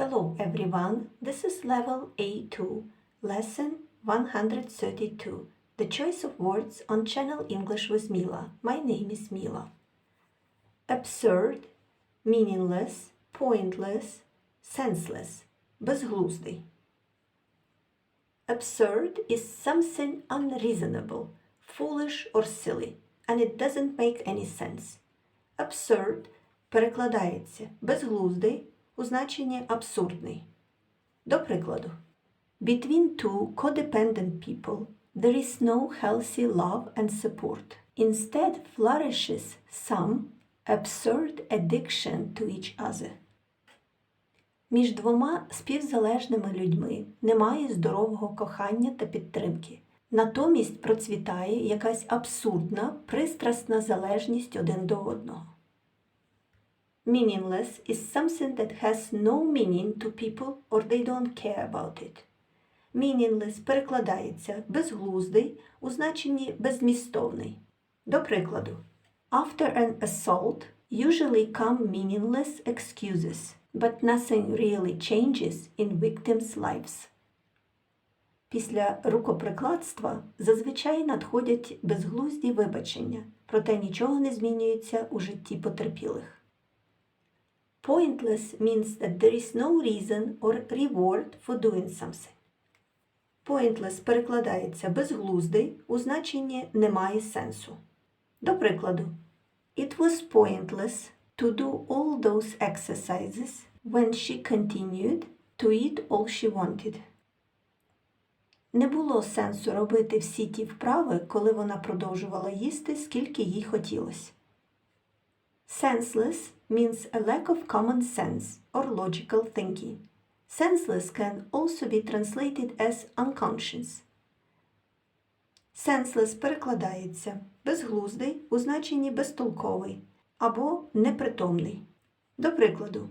Hello everyone, this is level A2, lesson 132, the choice of words on Channel English with Mila. My name is Mila. Absurd, meaningless, pointless, senseless, безглуздий. Absurd is something unreasonable, foolish or silly, and it doesn't make any sense. Absurd перекладається безглуздий у значенні абсурдний. До прикладу. Between two codependent people, there is no healthy love and support. Instead flourishes some absurd addiction to each other. Між двома співзалежними людьми немає здорового кохання та підтримки. Натомість процвітає якась абсурдна, пристрасна залежність один до одного. Meaningless is something that has no meaning to people or they don't care about it. Meaningless перекладається безглуздий у значенні беззмістовний. До прикладу, After an assault usually come meaningless excuses, but nothing really changes in victims' lives. Після рукоприкладства зазвичай надходять безглузді вибачення, проте нічого не змінюється у житті потерпілих. Pointless means that there is no reason or reward for doing something. Pointless перекладається безглуздий у значенні немає сенсу. До прикладу, It was pointless to do all those exercises when she continued to eat all she wanted. Не було сенсу робити всі ті вправи, коли вона продовжувала їсти, скільки їй хотілося. Senseless means a lack of common sense or logical thinking. Senseless can also be translated as unconscious. Senseless перекладається безглуздий у значенні безтолковий або непритомний. До прикладу,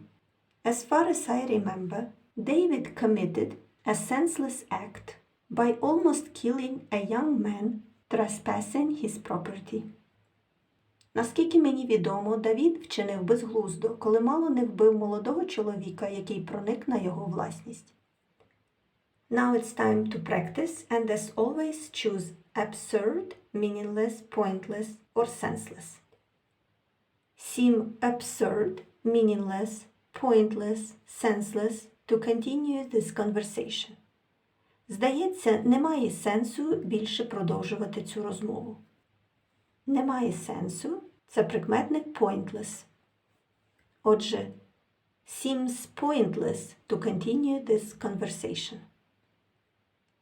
As far as I remember, David committed a senseless act by almost killing a young man trespassing his property. Наскільки мені відомо, Давід вчинив безглуздо, коли мало не вбив молодого чоловіка, який проник на його власність. Now it's time to practice and as always choose absurd, meaningless, pointless or senseless. Seem absurd, meaningless, pointless, senseless to continue this conversation. Здається, немає сенсу більше продовжувати цю розмову. Немає сенсу це прикметник pointless. Отже, seems pointless to continue this conversation.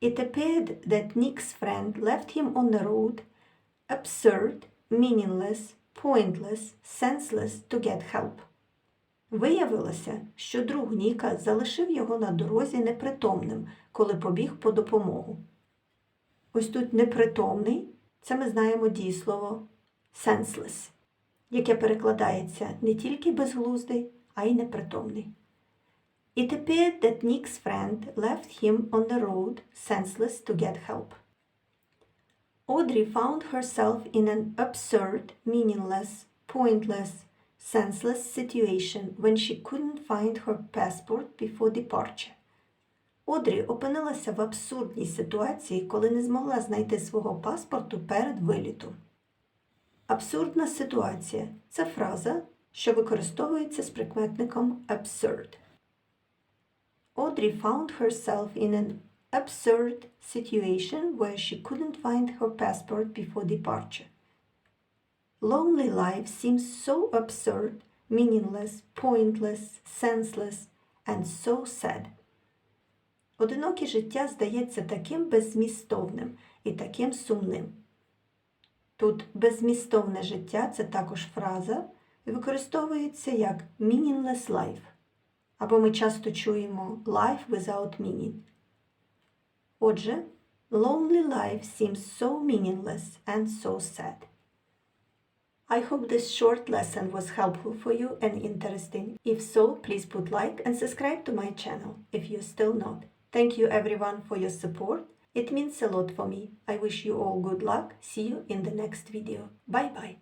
It appeared that Nick's friend left him on the road, absurd, meaningless, pointless, senseless to get help. Виявилося, що друг Ніка залишив його на дорозі непритомним, коли побіг по допомогу. Ось тут непритомний це ми знаємо дієслово senseless, яке перекладається не тільки безглуздий, а й непритомний. It appeared that Nick's friend left him on the road senseless to get help. Audrey found herself in an absurd, meaningless, pointless, senseless situation when she couldn't find her passport before departure. Одрі опинилася в абсурдній ситуації, коли не змогла знайти свого паспорту перед вилітом. Абсурдна ситуація це фраза, що використовується з прикметником absurd. Audrey found herself in an absurd situation where she couldn't find her passport before departure. Lonely life seems so absurd, meaningless, pointless, senseless, and so sad. Одиноке життя здається таким беззмістовним і таким сумним. Тут беззмістовне життя це також фраза і використовується як meaningless life. Або ми часто чуємо life without meaning. Отже, lonely life seems so meaningless and so sad. I hope this short lesson was helpful for you and interesting. If so, please put like and subscribe to my channel if you're still not. Thank you everyone for your support. It means a lot for me. I wish you all good luck. See you in the next video. Bye bye.